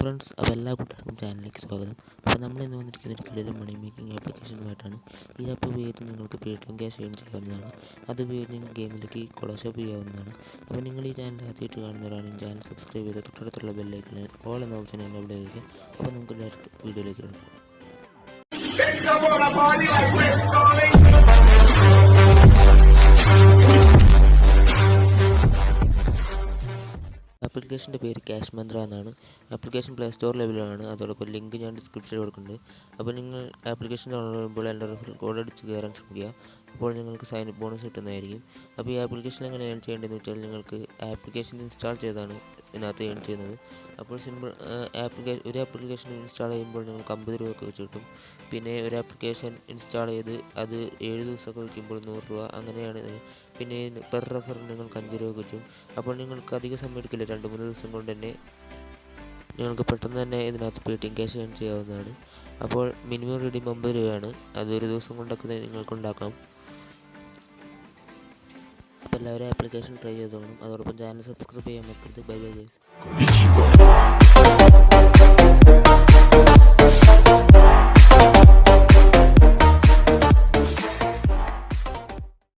Friends അപ്പോൾ എല്ലാ കൂട്ടുകാർക്കും ചാനലിലേക്ക് സ്വാഗതം. അപ്പോൾ നമ്മൾ ഇന്ന് വന്നിരിക്കുന്ന ഒരു കിടിലൻ മണി മേക്കിംഗ് ആപ്ലിക്കേഷനുമായിട്ടാണ് ഈ ആപ്പ് ഉപയോഗിച്ച് നിങ്ങൾക്ക് Paytm cash earn ചെയ്യാവുന്നതാണ്. അത് ഉപയോഗിച്ച് നിങ്ങൾക്ക് ഗെയിമിലേക്ക് കൊളോഷോപ്പ് ചെയ്യാവുന്നതാണ്. അപ്പോൾ നിങ്ങൾ ഈ ചാനൽ ആദ്യമായിട്ട് കാണുന്നവരാണെങ്കിൽ ചാനൽ സബ്സ്ക്രൈബ് ചെയ്ത് തൊട്ടടുത്തുള്ള ബെല്ലൈക്കൺ ഓൾ എന്ന ഓപ്ഷൻ എന്നെ ചെയ്യുക അപ്പോൾ നമുക്ക് ഡയറക്റ്റ് വീഡിയോയിലേക്ക് കിടക്കാം. ആപ്ലിക്കേഷന്റെ പേര് ക്യാഷ് മന്ത്ര എന്നാണ്. ആപ്ലിക്കേഷൻ പ്ലേ സ്റ്റോർ ലെവലിലാണ്. അതോടൊപ്പം ലിങ്ക് ഞാൻ ഡിസ്ക്രിപ്ഷനിൽ കൊടുക്കുന്നുണ്ട്. അപ്പോൾ നിങ്ങൾ ആപ്ലിക്കേഷൻ ഡൗൺലോഡ് ചെയ്യുമ്പോൾ എന്റെ റെഫറൽ കോഡ് അടിച്ച് കയറാൻ ശ്രമിക്കുക. അപ്പോൾ നിങ്ങൾക്ക് സൈൻ അപ്പ് ബോണസ് കിട്ടുന്നതായിരിക്കും. അപ്പോൾ ഈ ആപ്ലിക്കേഷൻ എങ്ങനെയാണ് ചെയ്യേണ്ടതെന്ന് വെച്ചാൽ നിങ്ങൾക്ക് ആപ്ലിക്കേഷൻ ഇൻസ്റ്റാൾ ചെയ്താണ് ഇതിനകത്ത് ഏൺ ചെയ്യുന്നത്. അപ്പോൾ സിമ്പിൾ ആപ്ലിക്കേഷൻ ഒരു ആപ്ലിക്കേഷൻ ഇൻസ്റ്റാൾ ചെയ്യുമ്പോൾ നമുക്ക് അമ്പത് രൂപയൊക്കെ വെച്ച് കിട്ടും. പിന്നെ ഒരു ആപ്ലിക്കേഷൻ ഇൻസ്റ്റാൾ ചെയ്ത് അത് ഏഴ് ദിവസമൊക്കെ വയ്ക്കുമ്പോൾ നൂറ് രൂപ അങ്ങനെയാണ്. പിന്നെ പെർ റെഫർ നിങ്ങൾക്ക് അഞ്ച് രൂപ കിട്ടും. അപ്പോൾ നിങ്ങൾക്ക് അധികം സമയം എടുക്കില്ല. രണ്ട് മൂന്ന് ദിവസം കൊണ്ട് തന്നെ നിങ്ങൾക്ക് പെട്ടെന്ന് തന്നെ ഇതിനകത്ത് Paytm cash earn ചെയ്യാവുന്നതാണ്. അപ്പോൾ മിനിമം റീഡിയും അമ്പത് രൂപയാണ്. അത് ഒരു ദിവസം കൊണ്ടൊക്കെ നിങ്ങൾക്ക് ഉണ്ടാക്കാം. എല്ലാവരും ആപ്ലിക്കേഷൻ ട്രൈ ചെയ്തോണം അതോടൊപ്പം ചാനൽ സബ്സ്ക്രൈബ് ചെയ്യാൻ മറക്കരുത്. Bye bye guys